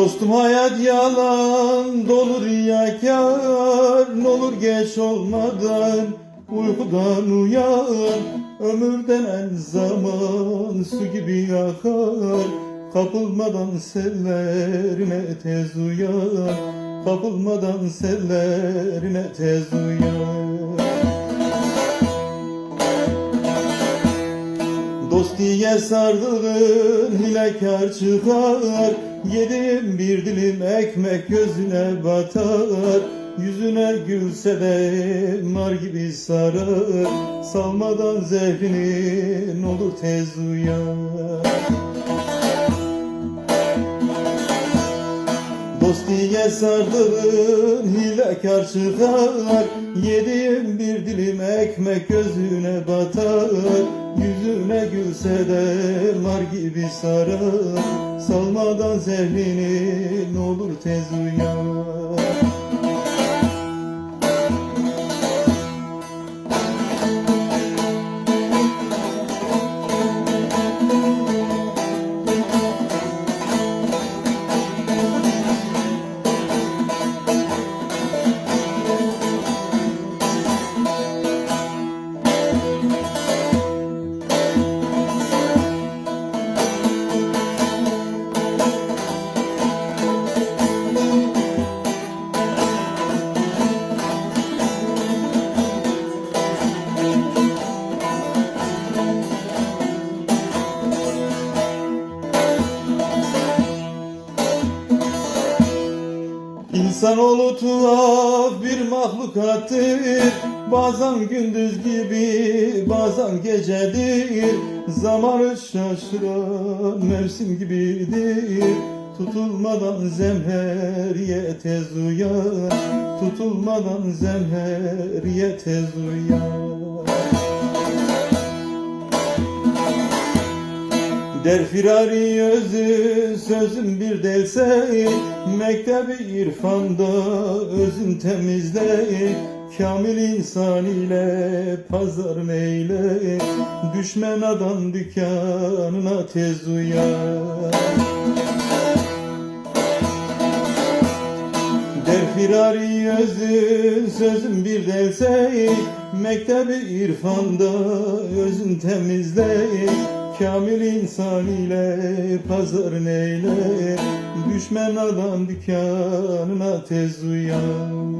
Uykudan dolur riyakar N'olur geç olmadan Uykudan uyan Ömürden en zaman Su gibi akar Kapılmadan sellerine tez uyan Kapılmadan sellerine tez uyan Dost diye sardığın hilekar çıkar Yedim bir dilim ekmek gözüne batar. Yüzüne gülse de mar gibi sarar. Salmadan zehrini olur tez uyan Dost diye sardığın hilekar çıkar Yediğim bir dilim ekmek gözüne batar. Yüzüne gülse de mar gibi sarar Salmadan zehrini olur tez uyan İnsanoğlu tuhaf bir mahlukattır. Bazen gündüz gibi bazen gecedir. Zamanı şaşıran mevsim gibidir. Tutulmadan zemheriye tez uyan Tutulmadan zemheriye tez uyan Der firari özü sözüm bir delse Mektebi irfanda özün temizle Kamil insan ile pazar meyle Düşmen adam dükkanına tez uyan Der firari özü sözüm bir delse Mektebi irfanda özün temizle Kamil insan ile pazar neyle? Düşmen adam dükkanına tez uyan